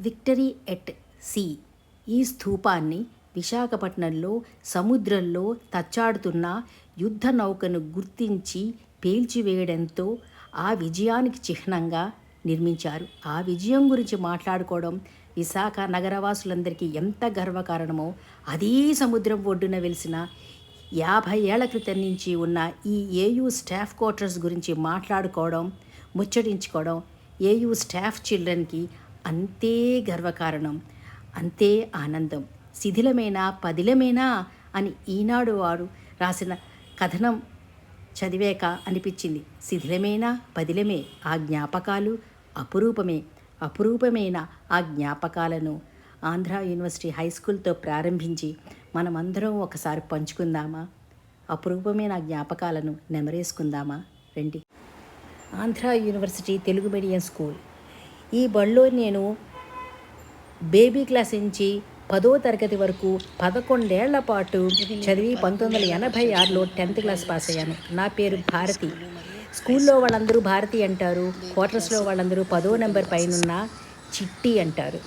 Victory at see. ఈ స్థూపాన్ని విశాఖపట్నంలో సముద్రంలో తచ్చాడుతున్న యుద్ధ నౌకను గుర్తించి పేల్చివేయడంతో ఆ విజయానికి చిహ్నంగా నిర్మించారు. ఆ విజయం గురించి మాట్లాడుకోవడం విశాఖ నగరవాసులందరికీ ఎంత గర్వకారణమో అదే సముద్రం ఒడ్డున వెలిసిన యాభై ఏళ్ళ క్రితం నుంచి ఉన్న ఈ ఏయూ స్టాఫ్ క్వార్టర్స్ గురించి మాట్లాడుకోవడం ముచ్చటించుకోవడం ఏయూ స్టాఫ్ చిల్డ్రన్కి అంతే గర్వకారణం అంతే ఆనందం. శిథిలమేనా పదిలమేనా అని ఈనాడు వాడు రాసిన కథనం చదివాక అనిపించింది. శిథిలమేనా పదిలమే ఆ జ్ఞాపకాలు? అపురూపమే అపురూపమైన ఆ జ్ఞాపకాలను? ఆంధ్ర యూనివర్సిటీ హై స్కూల్తో ప్రారంభించి మనమందరం ఒకసారి పంచుకుందామా? అపురూపమైన ఆ జ్ఞాపకాలను నెమరేసుకుందామా? రండి. Andhra university Telugu medium school. ఈ బడిలో నేను బేబీ క్లాస్ నుంచి పదో తరగతి వరకు పదకొండేళ్ళ పాటు చదివి పంతొమ్మిది వందల ఎనభై ఆరులో టెన్త్ క్లాస్ పాస్ అయ్యాను. నా పేరు భారతి. స్కూల్లో వాళ్ళందరూ భారతి అంటారు. క్వార్టర్స్లో వాళ్ళందరూ పదో నెంబర్ పైనున్న చిట్టి అంటారు.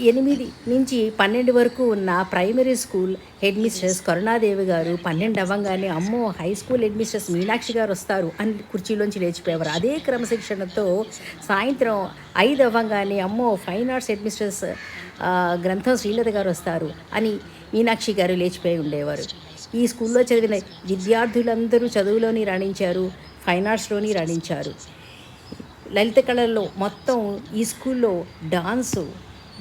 ఎనిమిది నుంచి పన్నెండు వరకు ఉన్న primary school headmistress Karunadevi గారు పన్నెండు అవ్వంగానే అమ్మో high school headmistress Meenakshi గారు వస్తారు అని కుర్చీలోంచి లేచిపోయేవారు. అదే క్రమశిక్షణతో సాయంత్రం ఐదు అవ్వంగానే అమ్మో ఫైన్ ఆర్ట్స్ హెడ్ మిస్ట్రెస్ గ్రంథం శ్రీలత గారు వస్తారు అని మీనాక్షి గారు లేచిపోయి ఉండేవారు. ఈ స్కూల్లో చదివిన విద్యార్థులందరూ చదువులోని రాణించారు ఫైన్ ఆర్ట్స్లోని రాణించారు. లలిత కళల్లో మొత్తం ఈ స్కూల్లో డాన్సు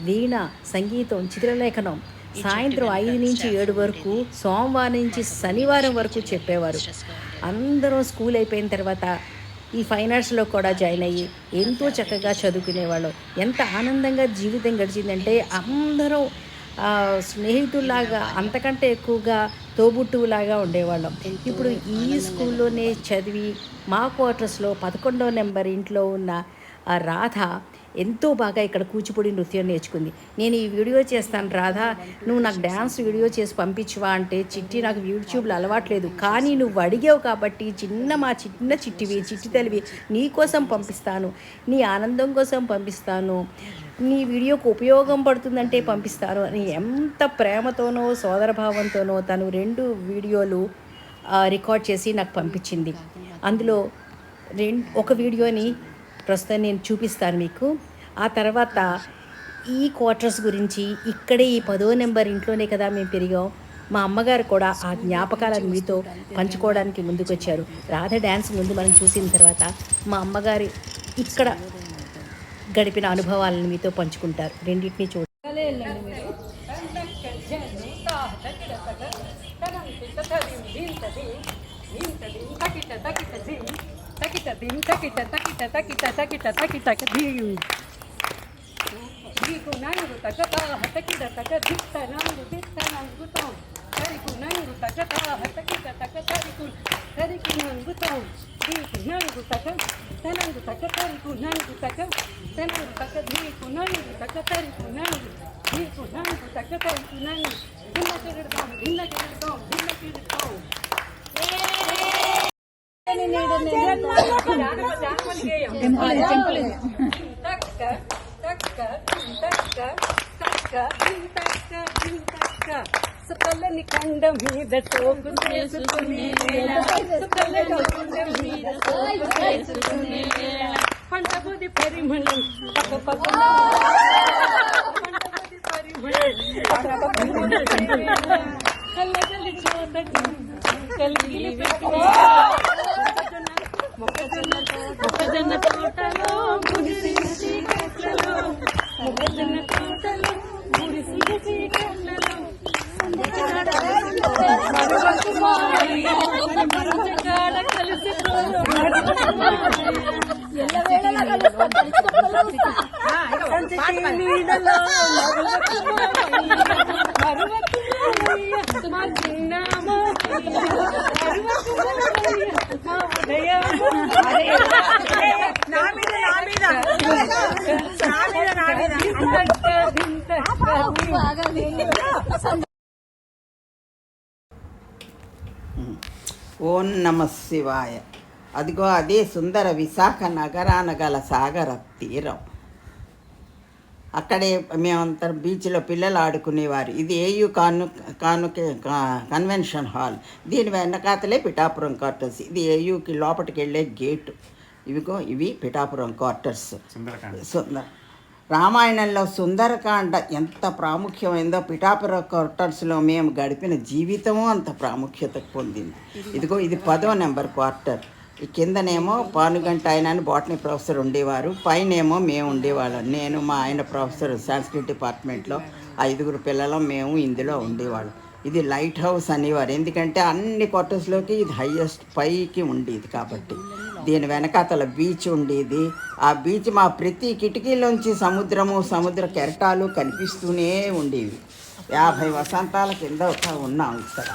వీణ సంగీతం చిత్రలేఖనం సాయంత్రం ఐదు నుంచి ఏడు వరకు సోమవారం నుంచి శనివారం వరకు చెప్పేవారు. అందరం స్కూల్ అయిపోయిన తర్వాత ఈ ఫైన్ ఆర్ట్స్లో కూడా జాయిన్ అయ్యి ఎంతో చక్కగా చదువుకునేవాళ్ళం. ఎంత ఆనందంగా జీవితం గడిచిందంటే అందరం స్నేహితుల్లాగా అంతకంటే ఎక్కువగా తోబుట్టువులాగా ఉండేవాళ్ళం. ఇప్పుడు ఈ స్కూల్లోనే చదివి మా క్వార్టర్స్లో పదకొండవ నెంబర్ ఇంట్లో ఉన్న ఆ రాధ ఎంతో బాగా ఇక్కడ కూచిపూడి నృత్యం నేర్చుకుంది. నేను ఈ వీడియో చేస్తాను రాధా నువ్వు నాకు డ్యాన్స్ వీడియో చేసి పంపించవా అంటే చిట్టి నాకు యూట్యూబ్లో అలవాట్లేదు కానీ నువ్వు అడిగావు కాబట్టి చిన్న మా చిన్న చిట్టివి చిట్టి తెలివి నీ కోసం పంపిస్తాను నీ ఆనందం కోసం పంపిస్తాను నీ వీడియోకు ఉపయోగం పడుతుందంటే పంపిస్తాను అని ఎంత ప్రేమతోనో సోదరభావంతోనో తను రెండు వీడియోలు రికార్డ్ చేసి నాకు పంపించింది. అందులో రెండు ఒక వీడియోని ప్రస్తుతం నేను చూపిస్తాను మీకు. ఆ తర్వాత ఈ క్వార్టర్స్ గురించి ఇక్కడే ఈ పదో నెంబర్ ఇంట్లోనే కదా మేము పెరిగాం. మా అమ్మగారు కూడా ఆ జ్ఞాపకాలను మీతో పంచుకోవడానికి ముందుకొచ్చారు. రాధ డ్యాన్స్ ముందు మనం చూసిన తర్వాత మా అమ్మగారి ఇక్కడ గడిపిన అనుభవాలను మీతో పంచుకుంటారు. రెండింటిని రెండింటినీ தக்கிட்ட தீம் தக்கிட்ட தக்கிட்ட தக்கிட்ட தக்கிட்ட தக்கிட்ட தீம் தீக்கு நன்கு தக்கதாக தக்கிட்ட தக்க திட்ட நன்கு திட்ட நன்கு தோம் தரிக்கு நன்கு தக்கதாக தக்கிட்ட தக்க தரிக்கு தரிக்கு நன்கு தோம் தீக்கு நன்கு தக்க தனங்கு தக்க தரிக்கு நன்கு தக்க தனங்கு தக்க தீக்கு நன்கு தக்க தரிக்கு நன்கு தீக்கு நன்கு தக்க தரிக்கு நன்கு भिन्न के गिरता हूँ भिन्न के गिरता हूँ भिन्न के गिरता हूँ చేసుకునే వేళ సుకలని కండ మీద సోకు చేసుకునే వేళ పంటబుది పరిమళం పక్క పక్క పంటబుది పరిమళం పక్క పక్క కళ్ళగలి చోదటి కలిగి మొక్కజొన్న ఓం నమ శివాయ అదిగో అదే సుందర విశాఖ నగరాన గల సాగర తీరం. అక్కడే మేమంతా బీచ్లో పిల్లలు ఆడుకునేవారు. ఇది ఏయు కాను కానుకే కా- కన్వెన్షన్ హాల్. దీని వెనకాతలే పిఠాపురం క్వార్టర్స్. ఇది ఏయుకి లోపలికి వెళ్ళే గేటు. ఇవిగో ఇవి పిఠాపురం క్వార్టర్స్. సుందర రామాయణంలో సుందరకాండ ఎంత ప్రాముఖ్యమైందో పిఠాపుర క్వార్టర్స్లో మేము గడిపిన జీవితము అంత ప్రాముఖ్యత పొందింది. ఇదిగో ఇది పదో నెంబర్ క్వార్టర్. ఈ కిందనేమో పానుగంట ఆయన అని బాటనీ ప్రొఫెసర్ ఉండేవారు. పైనేమో మేము ఉండేవాళ్ళం. నేను మా ఆయన ప్రొఫెసర్ సాంస్క్రిట్ డిపార్ట్మెంట్లో ఐదుగురు పిల్లలం మేము ఇందులో ఉండేవాళ్ళం. ఇది లైట్ హౌస్ అనేవారు. ఎందుకంటే అన్ని క్వార్టర్స్లోకి ఇది హయ్యెస్ట్ పైకి ఉండేది కాబట్టి. దీని వెనకాతల బీచ్ ఉండేది. ఆ బీచ్ మా ప్రతి కిటికీలోంచి సముద్రము సముద్ర కెరటాలు కనిపిస్తూనే ఉండేవి. యాభై వసంతాల కింద ఒక ఉన్నాం ఇక్కడ.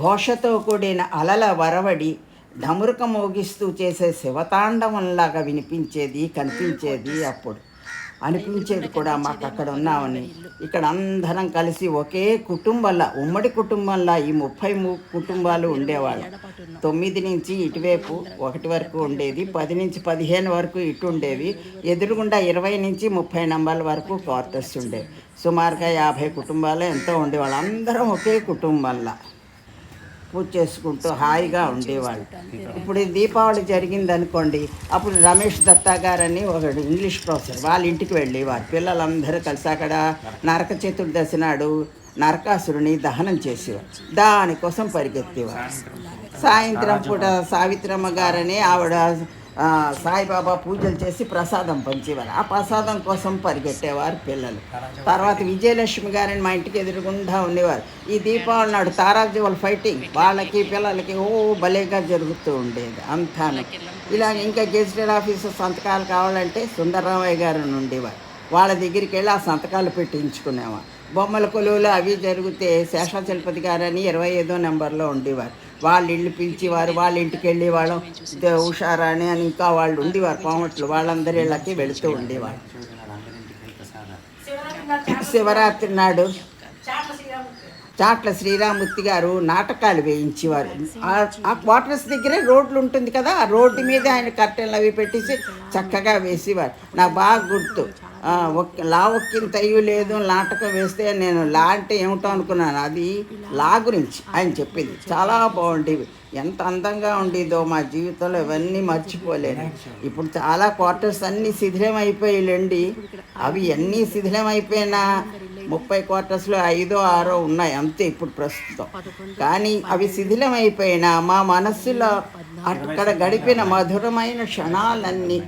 ఘోషతో కూడిన అలల వరవడి ఢమురుక మోగిస్తూ చేసే శివతాండవంలాగా వినిపించేది కనిపించేది అప్పుడు. అనిపించేది కూడా మాకు అక్కడ ఉన్నామని ఇక్కడ అందరం కలిసి ఒకే కుటుంబంలా ఉమ్మడి కుటుంబంలా ఈ ముప్పై కుటుంబాలు ఉండేవాళ్ళు. తొమ్మిది నుంచి ఇటువైపు ఒకటి వరకు ఉండేది పది నుంచి పదిహేను వరకు ఇటు ఉండేవి ఎదురుగుండా ఇరవై నుంచి ముప్పై నంబర్ల వరకు క్వార్టర్స్ ఉండేవి. సుమారుగా యాభై కుటుంబాలు ఎంతో ఉండేవాళ్ళు. అందరం ఒకే కుటుంబంలా. పూజ చేసుకుంటూ హాయిగా ఉండేవాళ్ళు. ఇప్పుడు దీపావళి జరిగింది అనుకోండి అప్పుడు రమేష్ దత్తా గారని ఒక ఇంగ్లీష్ ప్రొఫెసర్ వాళ్ళ ఇంటికి వెళ్ళేవారు పిల్లలందరూ కలిసి అక్కడ నరక చతుర్దశి నాడు నరకాసురుని దహనం చేసేవారు. దానికోసం పరిగెత్తేవారు. సాయంత్రం పూట సావిత్రమ్మ గారని ఆవిడ సాయిబాబా పూజలు చేసి ప్రసాదం పంచేవారు. ఆ ప్రసాదం కోసం పరిగెట్టేవారు పిల్లలు. తర్వాత విజయలక్ష్మి గారని మా ఇంటికి ఎదురుగుండా ఉండేవారు. ఈ దీపావళి నాడు తారాజువల్ ఫైటింగ్ వాళ్ళకి పిల్లలకి ఓ భలేగా జరుగుతూ ఉండేది అంతాను. ఇలా ఇంకా గెజిటెడ్ ఆఫీసర్ సంతకాలు కావాలంటే సుందరరామయ్య గారు ఉండేవారు. వాళ్ళ దగ్గరికి వెళ్ళి ఆ సంతకాలు పెట్టించుకునేవారు. బొమ్మల కొలువులు అవి జరిగితే శేషాచలపతి గారని ఇరవై ఐదో నెంబర్లో ఉండేవారు. వాళ్ళ ఇల్లు పిలిచేవారు వాళ్ళ ఇంటికి వెళ్ళేవాళ్ళం. ఇదే ఉషారాణి అని ఇంకా వాళ్ళు ఉండేవారు పామట్లు. వాళ్ళందరి ఇళ్ళకి వెళుతూ ఉండేవారు శివరాత్రి నాడు చాట్ల శ్రీరామూర్తి గారు నాటకాలు వేయించేవారు. ఆ- క్వార్టర్స్ దగ్గరే రోడ్లు ఉంటుంది కదా ఆ రోడ్డు మీద ఆయన కర్టెన్లు అవి పెట్టేసి చక్కగా వేసేవారు. నాకు బాగా గుర్తు. లా ఒక్కింతయ్యూ లేదు నాటకం వేస్తే నేను లా అంటే ఏమిటో అనుకున్నాను. అది లా గురించి ఆయన చెప్పింది. చాలా బాగుండేవి. ఎంత అందంగా ఉండేదో మా జీవితంలో ఇవన్నీ మర్చిపోలేను. ఇప్పుడు చాలా క్వార్టర్స్ అన్నీ శిథిలం అయిపోయిలేండి. అవి అన్నీ శిథిలం అయిపోయినా ముప్పై క్వార్టర్స్లో ఐదో ఆరో ఉన్నాయి అంతే ఇప్పుడు ప్రస్తుతం. కానీ అవి శిథిలం అయిపోయినా మా మనస్సులో అక్కడ గడిపిన మధురమైన క్షణాలన్నీ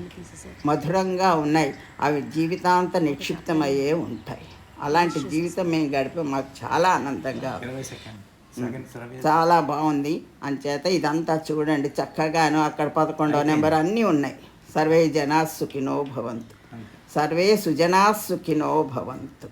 మధురంగా ఉన్నాయి. అవి జీవితాంత నిక్షిప్తమయ్యే ఉంటాయి. అలాంటి జీవితం మేము గడిపే మాకు చాలా ఆనందంగా. చాలా బాగుంది. అంచేత ఇదంతా చూడండి. చక్కగాను అక్కడ పదకొండవ నెంబర్ అన్నీ ఉన్నాయి. సర్వే జనా సుఖినో భవంతు. సర్వే సుజనా సుఖినో భవంతు.